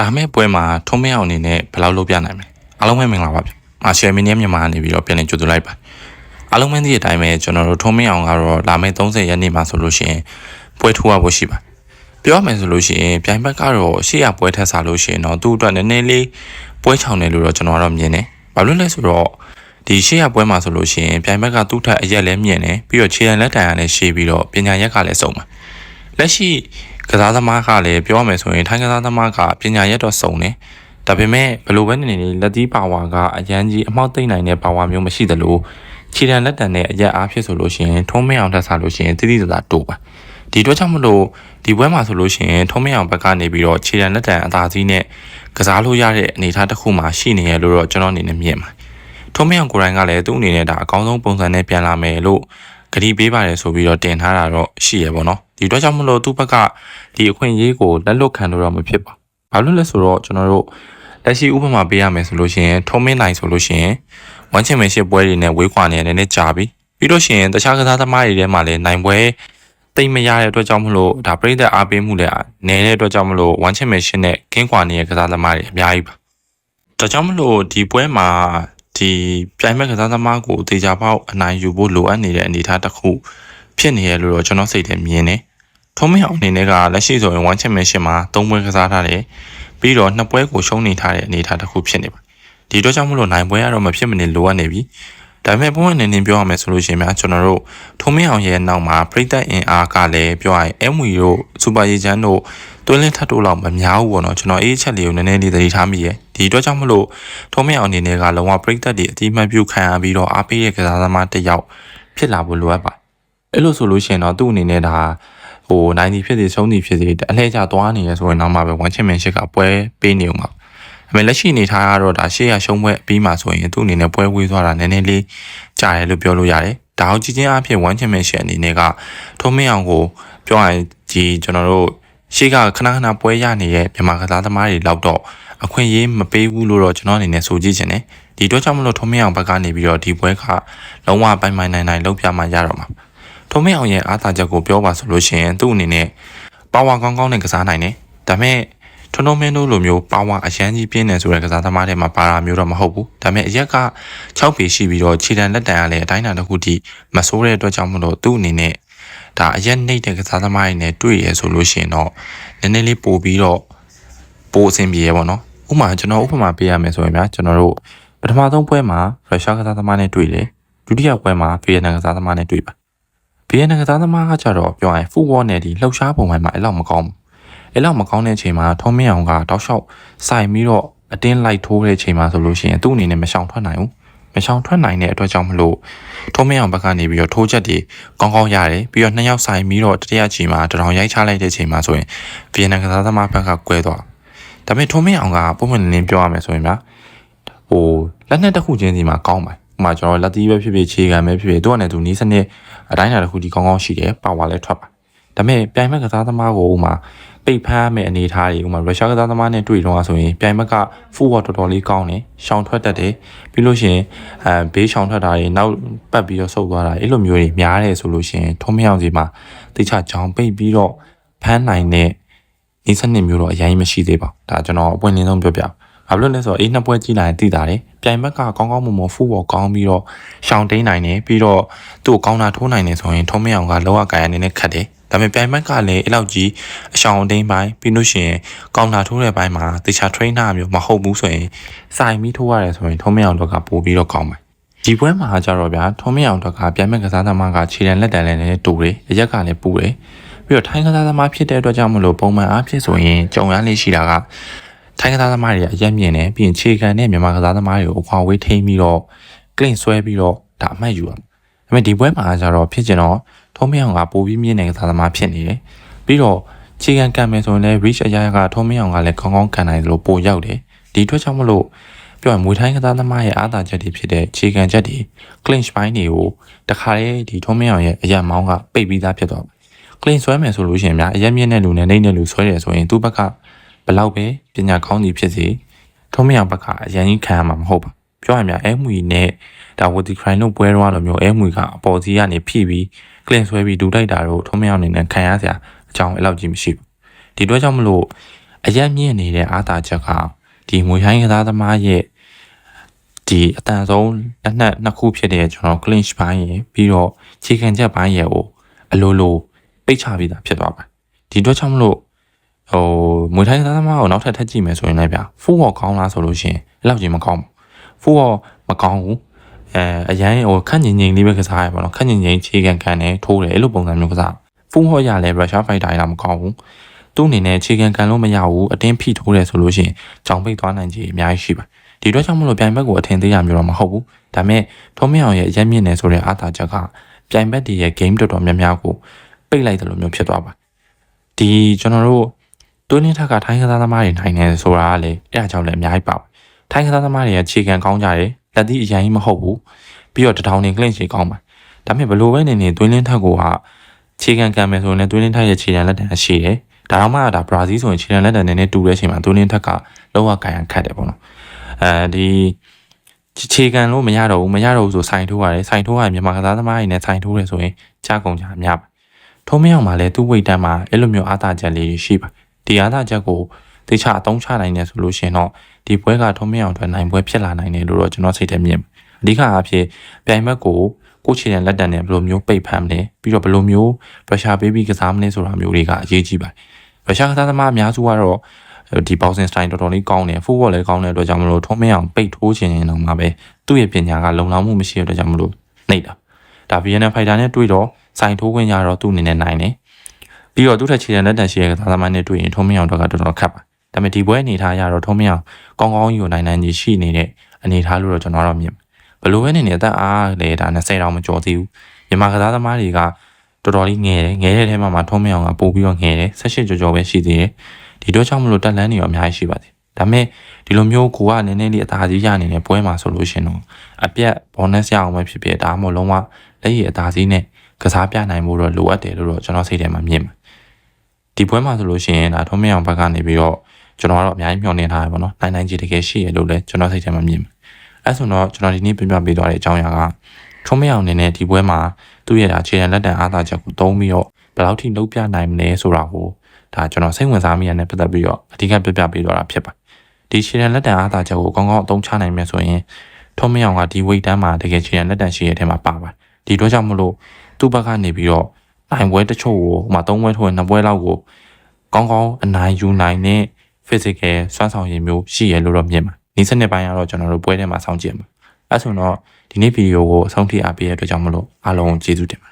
လာမယ့်ပွဲမှာထုံးမင်းအောင်အနေနဲ့ဘယ်လောက်လုပ်ပြနိုင်မလဲအားလုံးပဲမင်္ဂလာပါဗျမာရှယ်မီနီယမ်မြန်မာကနေပြီးတော့ပြန်လည်ကြိုဆိုလိုက်ပါအားလုံးပဲဒီအတိုင်းပဲကျွန်တော်တို့ထုံးမင်းအောင်ကတော့လာမယ့်30ရက်နေ့မှာဆိုလို့ရှိရင်ပွဲထိုးရဖို့ရှိပါပြောရမယ်ဆိုလို့ရှိရင်ပြိုင်ဘက်ကတော့ရှေ့ရပွဲထက်စားလို့ရှိရင်တော့သူ့အတွက်နည်းနည်းလေးပွဲချောင်တယ်လို့တော့ကျွန်တော်ကတော့မြင်တယ်ဘာလို့လဲဆိုတော့ဒီရှေ့ရပွဲမှာဆိုလို့ရှိရင်ပြိုင်ဘက်ကသူ့ထက်အရက်လည်းမြင်တယ်ပြီးတော့ခြေရန်လက်တံရလည်းရှေ့ပြီးတော့ပညာရက်ကလည်းစုံပါလက်ရှိ ကစားသမားကလည်းပြောရမယ်ဆိုရင်ထိုင်းကစားသမားကပညာရက်တော့စုံတယ်ဒါပေမဲ့ဘယ်လိုပဲနေနေလက်သီးပါဝါကအရန်ကြီးအမောက်သိမ့်နိုင်တဲ့ပါဝါမျိုးမရှိသလိုခြေတံလက်တံနဲ့အရက်အားဖြစ်ဆိုလို့ရှိရင်ထုံးမင်းအောင်ထပ်စားလို့ရှိရင်တိတိကျကျတိုးပါဒီတော့ကြောင့်မလို့ဒီပွဲမှာဆိုလို့ရှိရင်ထုံးမင်းအောင်ဘက်ကနေပြီးတော့ခြေတံလက်တံအသာစီးနဲ့ကစားလို့ရတဲ့အနေအထားတစ်ခုမှရှိနေရလို့တော့ကျွန်တော်အနေနဲ့မြင်ပါထုံးမင်းအောင်ကိုယ်တိုင်ကလည်းသူ့အနေနဲ့ဒါအကောင်းဆုံးပုံစံနဲ့ပြန်လာမယ်လို့ ဂရီပေးပါတယ်ဆိုပြီးတော့တင်ထားတာတော့ရှိရပေါ့နော်ဒီတော့ကြောင့်မလို့သူ့ဘက်ကဒီအခွင့်အရေးကိုလက်လွတ်ခံလို့တော့မဖြစ်ပါဘာလို့လဲဆိုတော့ကျွန်တော်တို့လက်ရှိဥပမာပေးရမယ်ဆိုလို့ရှိရင်ထုံးမင်းနိုင်ဆိုလို့ရှိရင်ဝမ်ချင်မင်ရှစ်ပွဲတွေနဲ့ဝေးခွာနေတယ်နည်းကြာပြီပြီးလို့ရှိရင်တခြားကစားသမားတွေထဲမှာလည်းနိုင်ပွဲတိတ်မရတဲ့အတွက်ကြောင့်မလို့ဒါပြိသက်အားပေးမှုလည်းနေတဲ့အတွက်ကြောင့်မလို့ဝမ်ချင်မင်ရှစ်နဲ့ကင်းခွာနေတဲ့ကစားသမားတွေအများကြီးပါဒါကြောင့်မလို့ဒီပွဲမှာ ဒီပြိုင်မဲ့ကစားသမားကိုတေချာပေါက်အနိုင်ယူဖို့လိုအပ်နေတဲ့အနေအထားတစ်ခုဖြစ်နေရလို့တော့ကျွန်တော်စိတ်ထဲမြင်တယ်ထုံးမင်းအောင်အနေနဲ့ကလက်ရှိဆိုရင်1 championship မှာ3ပွဲကစားထားတယ်ပြီးတော့2ပွဲကိုရှုံးနေထားတဲ့အနေအထားတစ်ခုဖြစ်နေပါဒီတော့ကြောင့်မလို့နိုင်ပွဲကတော့မဖြစ်မနေလိုအပ်နေပြီဒါပေမဲ့ပုံမှန်နေနေပြောရမယ်ဆိုလို့ရှိရင်များကျွန်တော်တို့ထုံးမင်းအောင်ရဲ့နောက်မှာပရိသတ်အင်အားကလည်းပြောရရင်အမွေတို့စူပါရီချန်တို့ တွင်းလင်းထပ်တို့လောက်မများဘူးပေါ့နော်ကျွန်တော်အေးချက်လေးကိုနည်းနည်းလေးသတိထားမိရယ်ဒီအတွက်ကြောင့်မလို့ထုံးမင်းအောင်အနေနဲ့ကလုံးဝပရိသတ်တွေအတိအမှတ်ပြုခံရပြီးတော့အားပေးတဲ့ကစားသမားတစ်ယောက်ဖြစ်လာဖို့လိုအပ်ပါအဲ့လိုဆိုလို့ရှိရင်တော့သူ့အနေနဲ့ဒါဟို90ဖြစ်စီဆုံးစီဖြစ်စီအလှည့်ကျသွားနေရဆိုရင်တော့မှပဲ1 championship ကပွဲပေးနေအောင်ပါအမေလက်ရှိအနေထားကတော့ဒါရှေ့ရရှုံးပွဲပြီးမှဆိုရင်သူ့အနေနဲ့ပွဲဝေးသွားတာနည်းနည်းလေးကြာတယ်လို့ပြောလို့ရတယ်ဒါအောင်ကြည့်ချင်းအဖြစ်1 championship အနေနဲ့ကထုံးမင်းအောင်ကိုပြောရရင်ဒီကျွန်တော်တို့ ရှေ့ကခဏခဏပွဲရနေတဲ့မြန်မာကစားသမားတွေလောက်တော့အခွင့်အရေးမပေးဘူးလို့တော့ကျွန်တော်အနေနဲ့ဆိုကြည့်ချင်တယ်ဒီတော့ကြောင့်မလို့ထုံးမင်းအောင်ဘက်ကနေပြီးတော့ဒီပွဲကလုံးဝပိုင်ပိုင်နိုင်နိုင်လောက်ပြမှရတော့မှာထုံးမင်းအောင်ရဲ့အားသာချက်ကိုပြောပါဆိုလို့ရှိရင်သူ့အနေနဲ့ပါဝါကောင်းကောင်းနဲ့ကစားနိုင်တယ်ဒါပေမဲ့ထွန်းထွန်းမင်းတို့လိုမျိုးပါဝါအရန်ကြီးပြင်းနေဆိုတဲ့ကစားသမားတွေမှာပါတာမျိုးတော့မဟုတ်ဘူးဒါပေမဲ့အရက်က6ပေရှိပြီးတော့ခြေတံလက်တံကလည်းအတိုင်းအတာတစ်ခုထိမဆိုးတဲ့အတွက်ကြောင့်မလို့သူ့အနေနဲ့ ဒါအရက်နှိမ့်တဲ့ကစားသမားတွေနဲ့တွေ့ရဆိုလို့ရှိရင်တော့နည်းနည်းလေးပို့ပြီးတော့ပို့အဆင်ပြေရပါတော့ဥပမာကျွန်တော်ဥပမာပေးရမယ်ဆိုရင်ဗျာကျွန်တော်တို့ပထမဆုံးပွဲမှာရုရှားကစားသမားနဲ့တွေ့တယ်ဒုတိယပွဲမှာဗီယက်နမ်ကစားသမားနဲ့တွေ့ပါဗီယက်နမ်ကစားသမားကကြတော့ပြောရင်ဖူဘောနဲ့ဒီလှုပ်ရှားပုံပိုင်းမှာအဲ့လောက်မကောင်းဘူးအဲ့လောက်မကောင်းတဲ့အချိန်မှာထုံးမင်းအောင်ကတောက်လျှောက်စိုင်ပြီးတော့အတင်းလိုက်ထိုးတဲ့အချိန်မှာဆိုလို့ရှိရင်သူ့အနေနဲ့မရှောင်ထွက်နိုင်ဘူး မရှောင်ထွက်နိုင်တဲ့အတွက်ကြောင့်မလို့ထုံးမင်းအောင်ဘက်ကနေပြီးတော့ထိုးချက်တွေကောင်းကောင်းရတယ်ပြီးတော့နှစ်ယောက်ဆိုင်ပြီးတော့တတိယချိန်မှာတရောင်ရိုက်ချလိုက်တဲ့ချိန်မှာဆိုရင်ဗီယက်နမ်ကစားသမားဘက်ကကွဲသွားဒါပေမဲ့ထုံးမင်းအောင်ကပုံမှန်လင်းပြောရမယ်ဆိုရင်ဗျာဟိုလက်နဲ့တစ်ခုချင်းစီမှာကောင်းပါဥမာကျွန်တော်လက်သီးပဲဖြစ်ဖြစ်ခြေခံပဲဖြစ်ဖြစ်သူကလည်းသူနီးစနစ်အတိုင်းအတာတစ်ခုဒီကောင်းကောင်းရှိတယ်ပါဝါလည်းထွက်ပါဒါပေမဲ့ပြိုင်ဘက်ကစားသမားကိုဥမာ ပိတ်ဖမ်းမဲ့အနေအထားတွေဥမာရုရှားကစားသမားနဲ့တွေ့တော့ဆိုရင်ပြိုင်ဘက်က full wall တော်တော်လေးကောင်းတယ်ရှောင်ထွက်တတ်တယ်ပြီးလို့ရှိရင်အဲဘေးရှောင်ထွက်တာတွေနောက်ပတ်ပြီးတော့ဆုတ်သွားတာအဲ့လိုမျိုးတွေများတယ်ဆိုလို့ရှိရင်ထုံးမအောင်စီမှာတိချချောင်းပိတ်ပြီးတော့ဖမ်းနိုင်တဲ့ဒီစနစ်မျိုးတော့အရင်မရှိသေးပါဘူးဒါကျွန်တော်အပွင့်လင်းဆုံးပြောပြဘာလို့လဲဆိုတော့အေးနှစ်ပွဲကြည့်လိုက်ရင်သိတာတယ်ပြိုင်ဘက်ကကောင်းကောင်းမွန်မွန်ဖူဘောကောင်းပြီးတော့ရှောင်းတိန်နိုင်တယ်ပြီးတော့သူ့ကိုကောင်းတာထိုးနိုင်တယ်ဆိုရင်ထုံးမအောင်ကလောကကာယအနေနဲ့ခတ်တယ် ဒါပေမဲ့ပြိုင်ဘက်ကလည်းအဲ့လောက်ကြီးအရှောင်းအတိန်ပိုင်းပြီးလို့ရှိရင်ကောင်းတာထိုးတဲ့ဘိုင်းမှာတေချာ trainer မျိုးမဟုတ်ဘူးဆိုရင်စိုင်ပြီးထိုးရတယ်ဆိုရင်ထုံးမအောင်တော့ကပို့ပြီးတော့ကောင်းပါတယ်ဒီပွဲမှာကြတော့ဗျာထုံးမအောင်တော့ကပြိုင်ဘက်ကစားသမားကခြေတံလက်တံလည်းလည်းတူတယ်အရက်ကလည်းပူတယ်ပြီးတော့ထိုင်းကစားသမားဖြစ်တဲ့အတွက်ကြောင့်မလို့ပုံမှန်အားဖြင့်ဆိုရင်ကြုံရလေးရှိတာကထိုင်းကစားသမားတွေအရက်မြင်တယ်ပြီးရင်ခြေခံနဲ့မြန်မာကစားသမားတွေကိုအခွာဝေးထိန်းပြီးတော့ clean ဆွဲပြီးတော့ဒါအမှတ်ယူရမယ်ဒါပေမဲ့ဒီပွဲမှာကျတော့ဖြစ်ကျင်တော့ ထုံးမအောင်ကပိုပြီးမြင့်နေတဲ့ကစားသမားဖြစ်နေတယ်ပြီးတော့ခြေခံကန်မယ်ဆိုရင်လည်း reach အရာကထုံးမအောင်ကလည်းကောင်းကောင်းကန်နိုင်လို့ပိုရောက်တယ်ဒီအတွက်ကြောင့်မလို့ပြောရင်မွေထိုင်းကစားသမားရဲ့အားသာချက်တွေဖြစ်တဲ့ခြေခံချက်တွေ clinch ပိုင်းတွေကိုတခါလေဒီထုံးမအောင်ရဲ့အရက်မောင်းကပိတ်ပြီးသားဖြစ်သွားတယ် clean ဆွဲမယ်ဆိုလို့ရှိရင်များအရက်မြင့်တဲ့လူနဲ့နှိမ့်တဲ့လူဆွဲတယ်ဆိုရင်သူ့ဘက်ကဘလောက်ပဲပညာကောင်းသည်ဖြစ်စေထုံးမအောင်ဘက်ကအရင်ကြီးခံရမှာမဟုတ်ပါပြောရရင်များအဲမွေနဲ့ဒါဝတီခရိုင်တို့ပွဲတော့လိုမျိုးအဲမွေကအပေါ်စီကနေဖိပြီး clean ဆွဲပြီးဒူတိုက်တာတို့ထုံးမအောင်အနေနဲ့ခံရစရာအကြောင်းအဲ့လောက်ကြီးမရှိဘူးဒီတော့ကြောင့်မလို့အရက်မြင့်နေတဲ့အာသာချက်ကဒီမွေဟိုင်းကစားသမားရဲ့ဒီအတန်ဆုံးလက်နက်နှစ်ခုဖြစ်တဲ့ကျွန်တော် clinch ဘိုင်းရယ်ပြီးတော့ခြေခံချက်ဘိုင်းရယ်ကိုအလိုလိုပိတ်ချပြီးသားဖြစ်သွားပါတယ်ဒီအတွက်ကြောင့်မလို့ဟိုမွေထိုင်းကစားသမားကိုနောက်ထပ်ထပ်ကြည့်မယ်ဆိုရင်လည်းဗျာ full wall ကောင်းလားဆိုလို့ရှိရင်အဲ့လောက်ကြီးမကောင်းဘူး full wall မကောင်းဘူး အဲအရန်ဟိုခန့်ညင်ညင်လေးပဲကစားရပါတော့ခန့်ညင်ညင်ခြေခံခံနဲ့ထိုးတယ်အဲ့လိုပုံစံမျိုးကစား full wall ရလဲ Russia fighter လာမကောင်းဘူးသူ့အနေနဲ့ခြေခံခံလို့မရဘူးအတင်းဖိထိုးတယ်ဆိုလို့ရှိရင်ကြောင်ပိတ်သွားနိုင်ခြေအများကြီးရှိပါဒီအတွက်ကြောင့်မလို့ပြိုင်ဘက်ကိုအထင်သေးရမျိုးတော့မဟုတ်ဘူးဒါပေမဲ့ထုံးမင်းအောင်ရဲ့အရက်မြင့်နေဆိုတဲ့အာသာချက်ကပြိုင်ဘက်တွေရဲ့ game တော်တော်များများကိုပိတ်လိုက်တယ်လို့မျိုးဖြစ်သွားပါဒီကျွန်တော်တို့တွင်းနှင်းထက်ကထိုင်းကစားသမားတွေနိုင်နေဆိုတာကလေအဲ့အကြောင်းလည်းအများကြီးပါထိုင်းကစားသမားတွေရဲ့ခြေခံကောင်းကြတယ် လက်သီးအရင်ကြီးမဟုတ်ဘူးပြီးတော့တထောင်နေ clean ခြေကောင်းပါဒါပေမဲ့ဘလို့ပဲနေနေတွင်းနှင်းထက်ကကခြေခံကံမယ်ဆိုရင်လည်းတွင်းနှင်းထက်ရဲ့ခြေခံလက်တံရှိတယ်ဒါတော့မှဒါဘရာဇီးဆိုရင်ခြေခံလက်တံနည်းနည်းတူတဲ့အချိန်မှာတွင်းနှင်းထက်ကလောကကန်ရခတ်တယ်ပေါ့နော်အဲဒီခြေခံလို့မရတော့ဘူးမရတော့ဘူးဆိုစိုင်ထိုးရတယ်စိုင်ထိုးရရင်မြန်မာကစားသမားတွေနဲ့စိုင်ထိုးတယ်ဆိုရင်ကြားကုန်ကြအများပါထုံးမအောင်မှာလည်းသူ့ဝိတ်တန်းမှာအဲ့လိုမျိုးအားသာချက်လေးရှိပါဒီအားသာချက်ကို တေချာအသုံးချနိုင်တယ်ဆိုလို့ရှိရင်တော့ဒီပွဲကထုံးမအောင်အတွက်နိုင်ပွဲဖြစ်လာနိုင်တယ်လို့တော့ကျွန်တော်စိတ်ထဲမြင်အဓိကအဖြစ်ပြိုင်ဘက်ကိုကိုချီတဲ့လက်တံနဲ့ဘယ်လိုမျိုးပိတ်ဖမ်းမလဲပြီးတော့ဘယ်လိုမျိုးရုရှားပေးပြီးကစားမလဲဆိုတာမျိုးတွေကအရေးကြီးပါတယ်ရုရှားကစားသမားအများစုကတော့ဒီဘောက်ဆင်စတိုင်တော်တော်လေးကောင်းတယ်ဖူဘောလည်းကောင်းတဲ့အတွက်ကြောင့်မလို့ထုံးမအောင်ပိတ်ထိုးခြင်းရင်တော့မှပဲသူ့ရဲ့ပညာကလုံလောက်မှုမရှိတဲ့အတွက်ကြောင့်မလို့နှိပ်တာဒါ VNF Fighter နဲ့တွေ့တော့စိုင်ထိုးခွင့်ရတော့သူ့အနေနဲ့နိုင်တယ်ပြီးတော့သူ့ထက်ခြေတဲ့လက်တံရှိတဲ့ကစားသမားနဲ့တွေ့ရင်ထုံးမအောင်တော့ကတော်တော်ခက်ပါ ဒါပေမဲ့ဒီပွဲအနေထားရတော့ထုံးမအောင်ကောင်းကောင်းယူနိုင်နိုင်ကြီးရှိနေတဲ့အနေထားလို့တော့ကျွန်တော်တော့မြင်ဘလို့ပဲနေနေအသက်အားလေဒါ20တောင်မကျော်သေးဘူးမြန်မာကစားသမားတွေကတော်တော်လေးငယ်တယ်ငယ်တဲ့ထဲမှာမှထုံးမအောင်ကပို့ပြီးတော့ငယ်တယ်18ကျော်ကျော်ပဲရှိသေးတယ်ဒီတော့ကြောင့်မလို့တက်လန်းနေရောအများကြီးရှိပါသေးဒါပေမဲ့ဒီလိုမျိုးကိုကနည်းနည်းလေးအသာကြီးရနေတဲ့ပွဲမှာဆိုလို့ရှင်တော့အပြက် bonus ရအောင်ပဲဖြစ်ဖြစ်ဒါမှမဟုတ်လုံးဝလက်ရည်အသာကြီးနဲ့ကစားပြနိုင်ဖို့တော့လိုအပ်တယ်လို့တော့ကျွန်တော်စိတ်ထဲမှာမြင်ပါဒီပွဲမှာဆိုလို့ရှိရင်ဒါထုံးမအောင်ဘက်ကနေပြီးတော့ ကျွန်တော်ကတော့အများကြီးမျှော်လင့်ထားရပါတော့နိုင်နိုင်ကြီးတကယ်ရှိရလို့လည်းကျွန်တော်စိတ်ထဲမှာမြင်ပါအဲဆိုတော့ကျွန်တော်ဒီနေ့ပြပြပေးသွားတဲ့အကြောင်းအရာကထုံးမအောင်အနေနဲ့ဒီပွဲမှာသူ့ရဲ့အခြေခံလက်တံအားသာချက်ကိုသုံးပြီးတော့ဘယ်လောက်ထိလုပ်ပြနိုင်မလဲဆိုတာကိုဒါကျွန်တော်စိတ်ဝင်စားမိရတဲ့ပတ်သက်ပြီးတော့အဓိကပြပြပေးသွားတာဖြစ်ပါဒီခြေရန်လက်တံအားသာချက်ကိုကောင်းကောင်းအသုံးချနိုင်မယ်ဆိုရင်ထုံးမအောင်ကဒီ weight တန်းမှာတကယ်ခြေရန်လက်တံရှိရတဲ့ထဲမှာပါပါဒီတော့ကြောင့်မလို့သူ့ဘက်ကနေပြီးတော့နိုင်ပွဲတချို့ကိုဟိုမှာ၃ပွဲထိုးရင်၂ပွဲလောက်ကိုကောင်းကောင်းအနိုင်ယူနိုင်တဲ့ physical စွမ်းဆောင်ရည်မျိုးရှိရလို့တော့မြင်ပါဒီစနစ်ပိုင်းကတော့ကျွန်တော်တို့ပွဲထဲမှာစောင့်ကြည့်မှာအဲဆိုတော့ဒီနေ့ဗီဒီယိုကိုအဆုံးထိအားပေးရတဲ့အတွက်ကြောင့်မလို့အားလုံးကျေးဇူးတင်ပါ